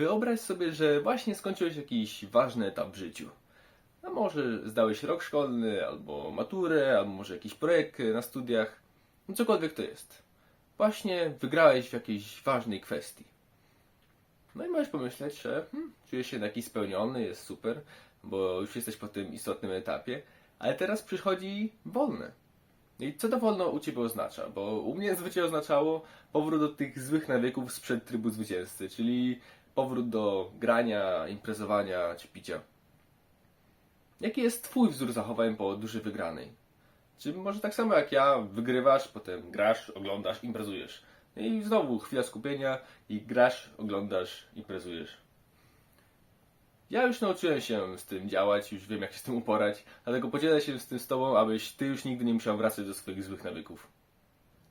Wyobraź sobie, że właśnie skończyłeś jakiś ważny etap w życiu. A może zdałeś rok szkolny, albo maturę, albo może jakiś projekt na studiach. No cokolwiek to jest. Właśnie wygrałeś w jakiejś ważnej kwestii. No i możesz pomyśleć, że hmm, czujesz się taki spełniony, jest super, bo już jesteś po tym istotnym etapie, ale teraz przychodzi wolne. I co to wolno u Ciebie oznacza? Bo u mnie zwyczaj oznaczało powrót do tych złych nawyków sprzed trybu zwycięzcy, czyli powrót do grania, imprezowania czy picia. Jaki jest Twój wzór zachowań po dużej wygranej? Czy może tak samo jak ja, wygrywasz, potem grasz, oglądasz, imprezujesz. I znowu chwila skupienia i grasz, oglądasz, imprezujesz. Ja już nauczyłem się z tym działać, już wiem jak się z tym uporać, dlatego podzielę się z tym z Tobą, abyś Ty już nigdy nie musiał wracać do swoich złych nawyków.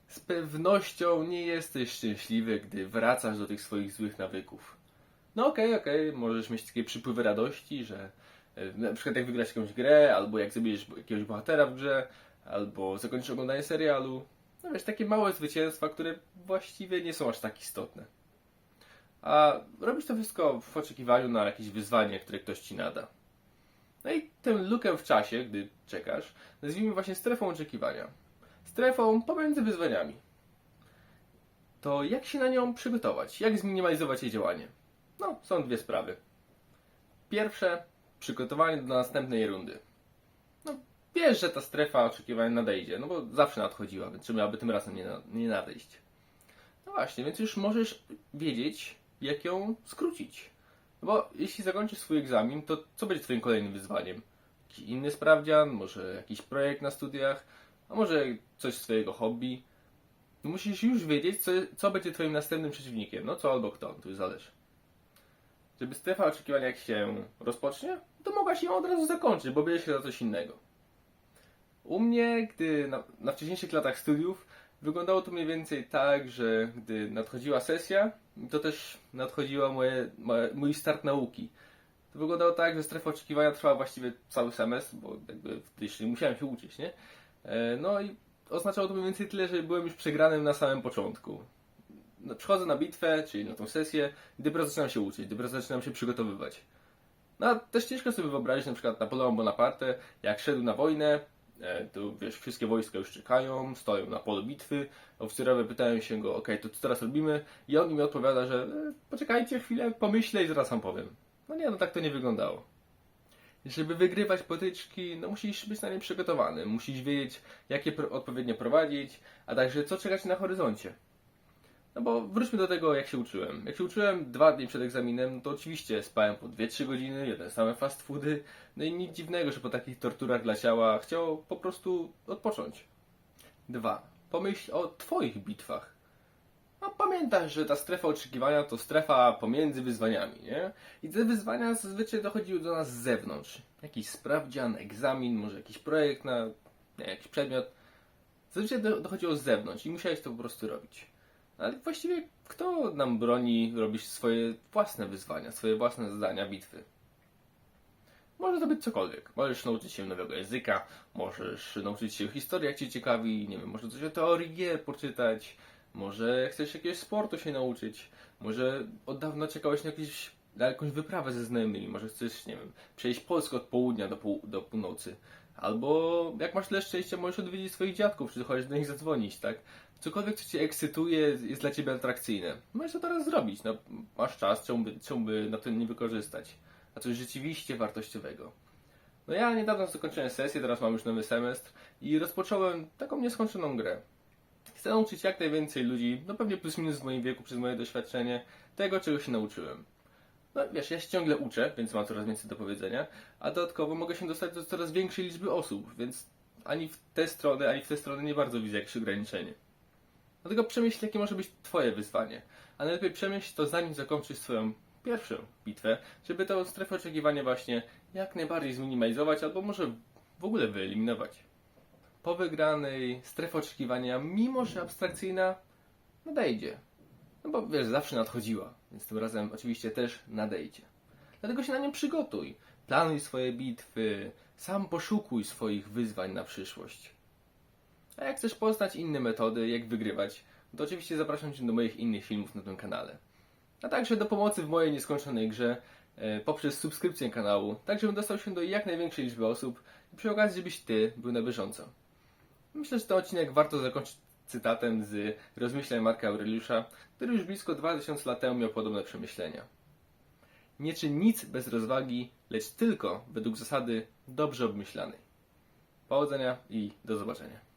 Z pewnością nie jesteś szczęśliwy, gdy wracasz do tych swoich złych nawyków. No okej, okej, możesz mieć takie przypływy radości, że e, na przykład jak wygrasz jakąś grę, albo jak zabijesz jakiegoś bohatera w grze, albo zakończysz oglądanie serialu. No wiesz, takie małe zwycięstwa, które właściwie nie są aż tak istotne. A robisz to wszystko w oczekiwaniu na jakieś wyzwanie, które ktoś ci nada. No i tę lukę w czasie, gdy czekasz, nazwijmy właśnie strefą oczekiwania. Strefą pomiędzy wyzwaniami. To jak się na nią przygotować? Jak zminimalizować jej działanie? No, są dwie sprawy. Pierwsze, przygotowanie do następnej rundy. No, wiesz, że ta strefa oczekiwania nadejdzie, no bo zawsze nadchodziła, więc czemu miałaby tym razem nie, nie nadejść? No właśnie, więc już możesz wiedzieć, jak ją skrócić. No bo jeśli zakończysz swój egzamin, to co będzie twoim kolejnym wyzwaniem? Jakiś inny sprawdzian, może jakiś projekt na studiach, a może coś swojego hobby? No musisz już wiedzieć, co, co będzie twoim następnym przeciwnikiem, no co albo kto, to już zależy. Żeby strefa oczekiwania jak się rozpocznie, to mogłaś ją od razu zakończyć, bo bierzesz się za coś innego. U mnie, gdy na, na wcześniejszych latach studiów, wyglądało to mniej więcej tak, że gdy nadchodziła sesja, to też nadchodziła moje, mój start nauki. To wyglądało tak, że strefa oczekiwania trwała właściwie cały semestr, bo jakby jeszcze musiałem się uczyć, nie? E, No i oznaczało to mniej więcej tyle, że byłem już przegranym na samym początku. No, Przychodzę na bitwę, czyli na tą sesję, i dopiero zaczynam się uczyć, dopiero zaczynam się przygotowywać. No też ciężko sobie wyobrazić na przykład Napoleon Bonaparte, jak szedł na wojnę, e, to wiesz, wszystkie wojska już czekają, stoją na polu bitwy, oficerowie pytają się go, okej, to co teraz robimy? I on im odpowiada, że e, poczekajcie chwilę, pomyślę i zaraz wam powiem. No nie, no tak to nie wyglądało. Żeby wygrywać potyczki, no musisz być na nie przygotowany, musisz wiedzieć, jakie odpowiednio prowadzić, a także co czekać na horyzoncie. No bo wróćmy do tego, jak się uczyłem. Jak się uczyłem dwa dni przed egzaminem, to oczywiście spałem po 2-3 godziny, jedne same fast foody, no i nic dziwnego, że po takich torturach dla ciała chciał po prostu odpocząć. Dwa. Pomyśl o Twoich bitwach. No pamiętasz, że ta strefa oczekiwania to strefa pomiędzy wyzwaniami, nie? I te wyzwania zazwyczaj dochodziły do nas z zewnątrz. Jakiś sprawdzian, egzamin, może jakiś projekt na nie, jakiś przedmiot. Zazwyczaj do- dochodziło z zewnątrz i musiałeś to po prostu robić. Ale właściwie kto nam broni robić swoje własne wyzwania, swoje własne zadania, bitwy? Może to być cokolwiek. Możesz nauczyć się nowego języka, możesz nauczyć się historii, jak Cię ciekawi, nie wiem, może coś o teorii gier poczytać, może chcesz jakiegoś sportu się nauczyć, może od dawna czekałeś na, jakieś, na jakąś wyprawę ze znajomymi, może chcesz, nie wiem, przejść Polskę od południa do, pół, do północy. Albo jak masz tyle szczęścia, możesz odwiedzić swoich dziadków, czy chociaż do nich zadzwonić, tak? Cokolwiek, co Cię ekscytuje, jest dla Ciebie atrakcyjne. Możesz to teraz zrobić, no, masz czas, czemu by, czemu by na to nie wykorzystać? A coś rzeczywiście wartościowego. No ja niedawno zakończyłem sesję, teraz mam już nowy semestr i rozpocząłem taką nieskończoną grę. Chcę nauczyć jak najwięcej ludzi, no pewnie plus minus w moim wieku, przez moje doświadczenie, tego, czego się nauczyłem. No wiesz, ja się ciągle uczę, więc mam coraz więcej do powiedzenia, a dodatkowo mogę się dostać do coraz większej liczby osób, więc ani w tę stronę, ani w tę stronę nie bardzo widzę jakieś ograniczenie. Dlatego przemyśl, jakie może być Twoje wyzwanie. A najlepiej przemyśl to zanim zakończysz swoją pierwszą bitwę, żeby tę strefę oczekiwania właśnie jak najbardziej zminimalizować, albo może w ogóle wyeliminować. Po wygranej strefa oczekiwania, mimo że abstrakcyjna, nadejdzie. No bo wiesz, zawsze nadchodziła, więc tym razem oczywiście też nadejdzie. Dlatego się na nią przygotuj. Planuj swoje bitwy, sam poszukuj swoich wyzwań na przyszłość. A jak chcesz poznać inne metody, jak wygrywać, to oczywiście zapraszam Cię do moich innych filmów na tym kanale. a także do pomocy w mojej nieskończonej grze e, poprzez subskrypcję kanału, tak żebym dostał się do jak największej liczby osób i przy okazji, żebyś Ty był na bieżąco. Myślę, że ten odcinek warto zakończyć cytatem z rozmyślań Marka Aureliusza, który już blisko 2000 lat temu miał podobne przemyślenia. Nie czyń nic bez rozwagi, lecz tylko według zasady dobrze obmyślanej. Powodzenia i do zobaczenia.